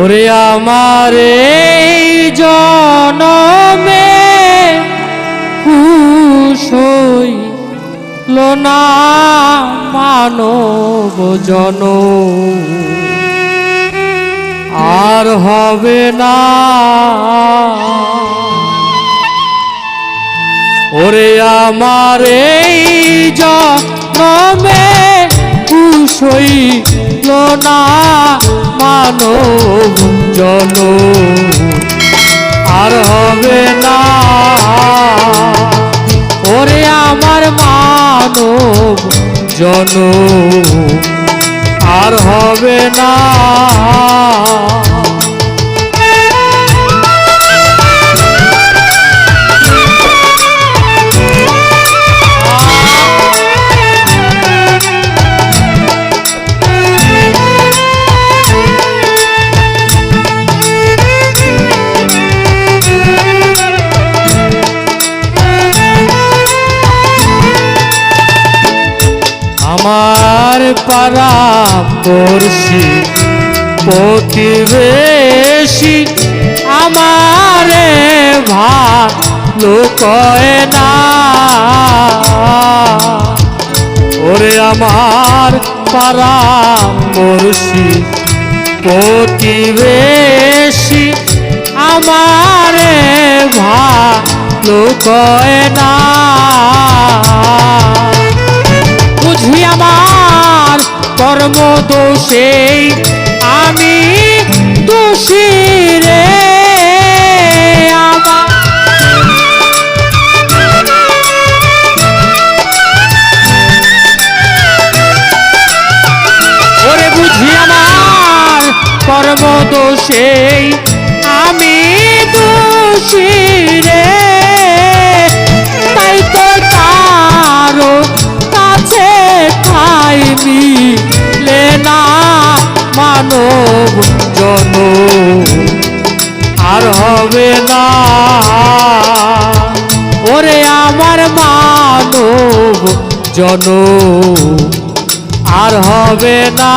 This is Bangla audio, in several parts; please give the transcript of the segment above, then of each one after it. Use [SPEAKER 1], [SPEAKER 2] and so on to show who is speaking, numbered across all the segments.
[SPEAKER 1] ওরে আমার জনমে খুশ হইল না মানব জন। আর হবে না। ওরে আমার এই জনমে খুশ হইল জন আর হবে না। ওরে আমার মানব জন আর হবে না। আমার পাড়া পড়শি, প্রতিবেশী আমারে ভালো কয় না। ওরে আমার পাড়া পড়শি, প্রতিবেশী আমারে ভালো কয় না। বুঝি আমার কর্ম দোষে, আমি দোষী রে। ওরে বুঝি আমার কর্ম দোষে, আমি দোষী রে। মানব জন আর হবে না। ওরে আমার মানব জন আর হবে না।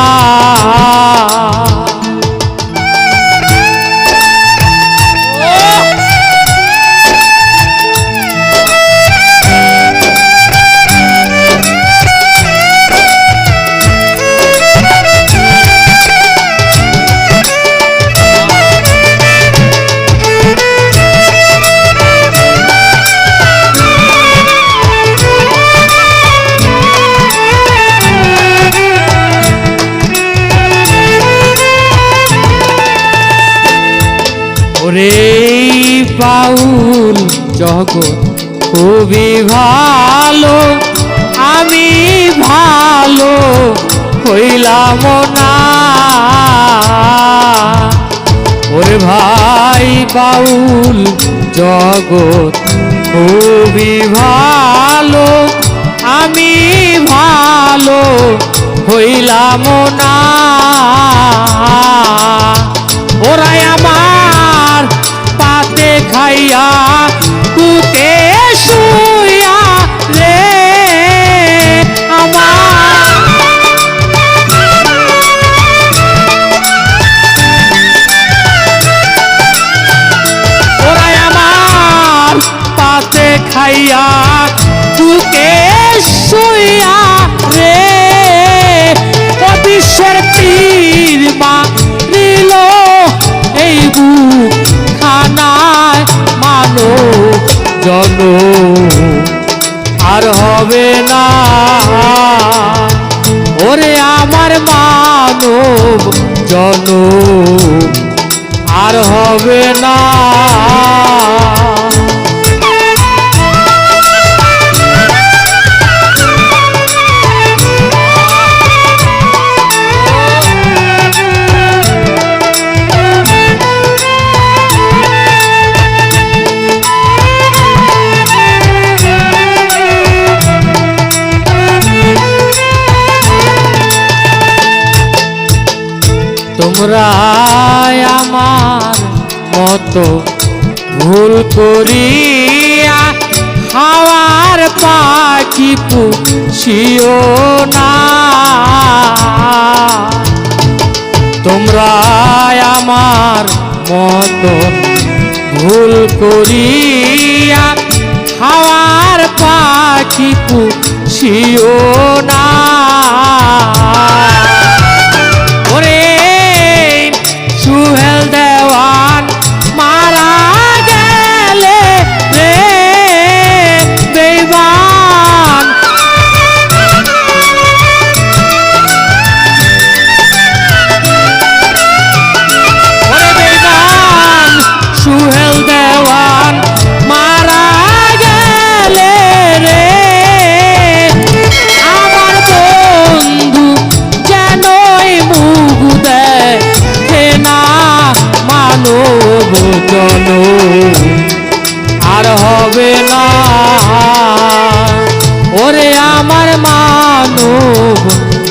[SPEAKER 1] ওরে পাউল জগৎ খুবই ভালো, আমি ভালো হইলাম না। ওরে ভাই বাউল জগৎ খুবই ভালো, আমি ভালো হইলাম না। ওরাই আমার পাতে খাইয়া শুয়া রে আমার ওরা আমার পাতে খাইয়া জন আর হবে না। ওরে আমার মানব জন আর হবে না। তোমরা আমার মতো ভুল করিয়া হাওয়ার পাখি পুষিও না। তোমরা আমার মতো ভুল করিয়া হাওয়ার পাখি পুষিও না।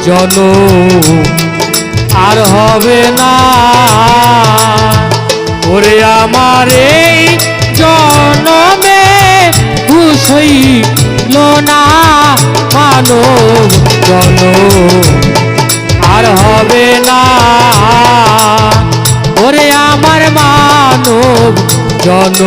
[SPEAKER 1] জন, আর হবে না। ওরে আমার এই জনমে ঘুষইল না মানো জন আর হবে না। ওরে আমার মানব জন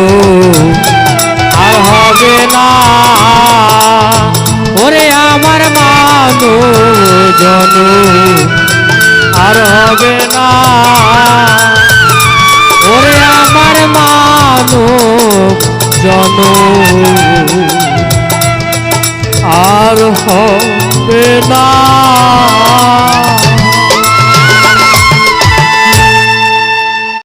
[SPEAKER 1] জন আর হবে না।